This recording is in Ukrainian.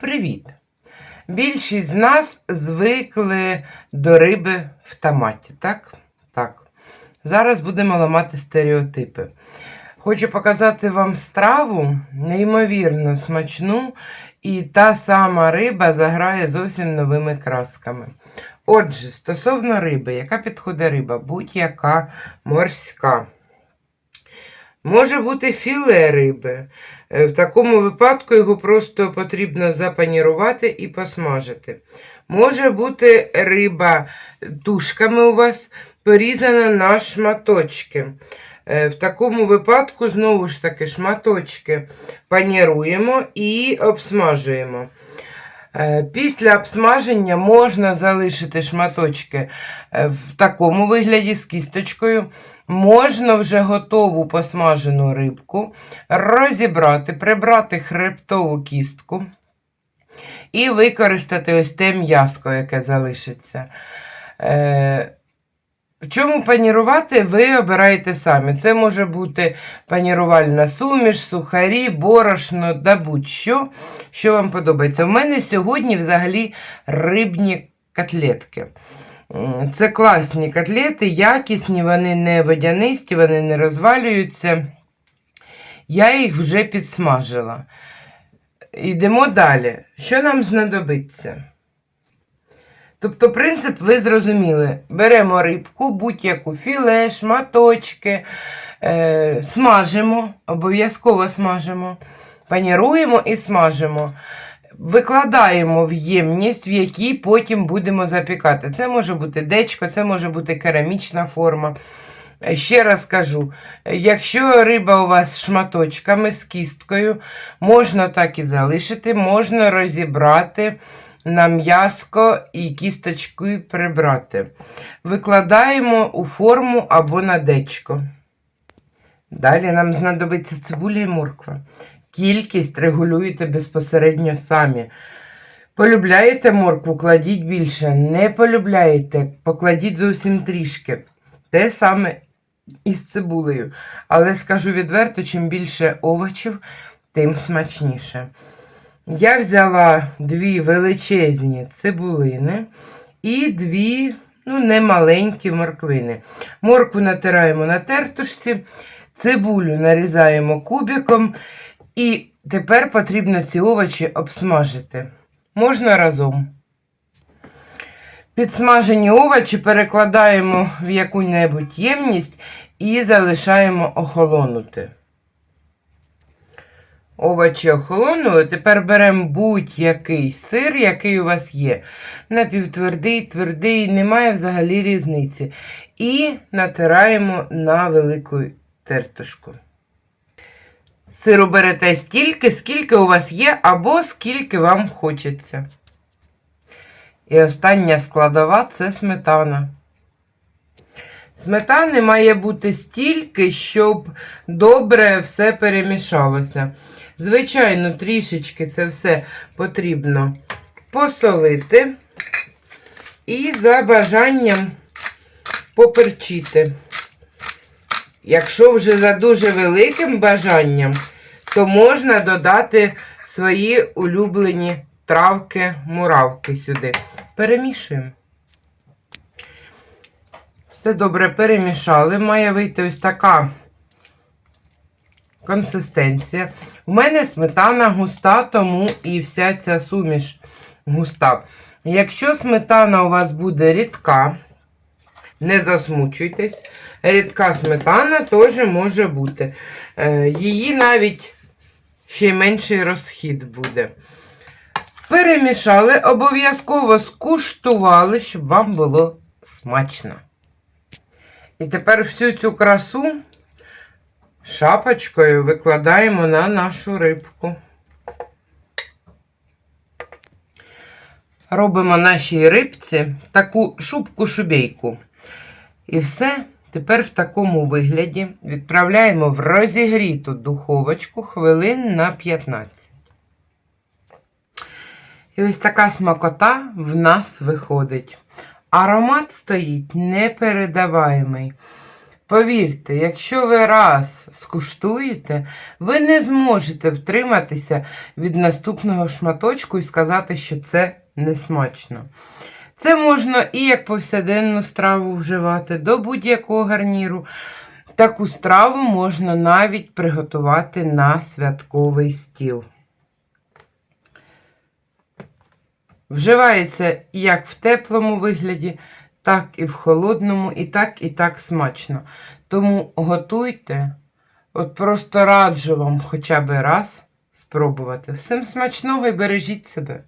Привіт! Більшість з нас звикли до риби в томаті, так? Так. Зараз будемо ламати стереотипи. Хочу показати вам страву неймовірно смачну, і та сама риба заграє зовсім новими красками. Отже, стосовно риби, яка підходить риба? Будь-яка морська. Може бути філе риби. Е, В такому випадку його просто потрібно запанірувати і посмажити. Може бути риба тушками у вас порізана на шматочки. Е, В такому випадку, знову ж таки, шматочки паніруємо і обсмажуємо. Е, Після обсмаження можна залишити шматочки е, в такому вигляді з кісточкою. Можна вже готову посмажену рибку розібрати, прибрати хребтову кістку і використати ось те м'яско, яке залишиться. В чому панірувати, ви обираєте самі. Це може бути панірувальна суміш, сухарі, борошно да будь-що, що вам подобається. У мене сьогодні взагалі рибні котлетки. Це класні котлети, якісні, вони не водянисті, вони не розвалюються. Я їх вже підсмажила. Йдемо далі. Що нам знадобиться? Тобто, принцип ви зрозуміли. Беремо рибку, будь-яку філе, шматочки, е, смажимо, обов'язково смажимо, паніруємо і смажимо. Викладаємо в ємність, в якій потім будемо запікати. Це може бути дечко, це може бути керамічна форма. Е, Ще раз кажу, е, якщо риба у вас з шматочками, з кісткою, можна так і залишити, можна розібрати на м'яско і кісточку прибрати. Викладаємо у форму або на дечко. Далі нам знадобиться цибуля і морква. Кількість регулюєте безпосередньо самі. Полюбляєте моркву, кладіть більше. Не полюбляєте, покладіть зовсім трішки. Те саме із цибулею. Але скажу відверто, чим більше овочів, тим смачніше. Я взяла дві величезні цибулини і дві ну, немаленькі морквини. Моркву натираємо на тертушці, цибулю нарізаємо кубиком, і тепер потрібно ці овочі обсмажити. Можна разом. Підсмажені овочі перекладаємо в яку-небудь ємність і залишаємо охолонути. Овочі охолонули. Тепер беремо будь-який сир, який у вас є. Напівтвердий, твердий, немає взагалі різниці. І натираємо на велику тертушку. Сиру берете стільки, скільки у вас є, або скільки вам хочеться. І остання складова це сметана. Сметани має бути стільки, щоб добре все перемішалося. Звичайно, трішечки це все потрібно посолити і за бажанням поперчити. Якщо вже за дуже великим бажанням, то можна додати свої улюблені травки-муравки сюди. Перемішуємо. Все добре перемішали. Має вийти ось така консистенція. У мене сметана густа, тому і вся ця суміш густа. Якщо сметана у вас буде рідка, не засмучуйтесь. Рідка сметана теж може бути. Е, Її навіть ще менший розхід буде. Перемішали, обов'язково скуштували, щоб вам було смачно. І тепер всю цю красу шапочкою викладаємо на нашу рибку. Робимо нашій рибці таку шубку-шубейку. І все тепер в такому вигляді відправляємо в розігріту духовочку хвилин на 15. І ось така смакота в нас виходить. Аромат стоїть непередаваємий. Повірте, якщо ви раз скуштуєте, ви не зможете втриматися від наступного шматочку і сказати, що це не смачно. Це можна і як повсякденну страву вживати до будь-якого гарніру. Таку страву можна навіть приготувати на святковий стіл. Вживається як в теплому вигляді, так і в холодному, і так, і так смачно. Тому готуйте, от просто раджу вам хоча б раз спробувати. Всім смачного і бережіть себе.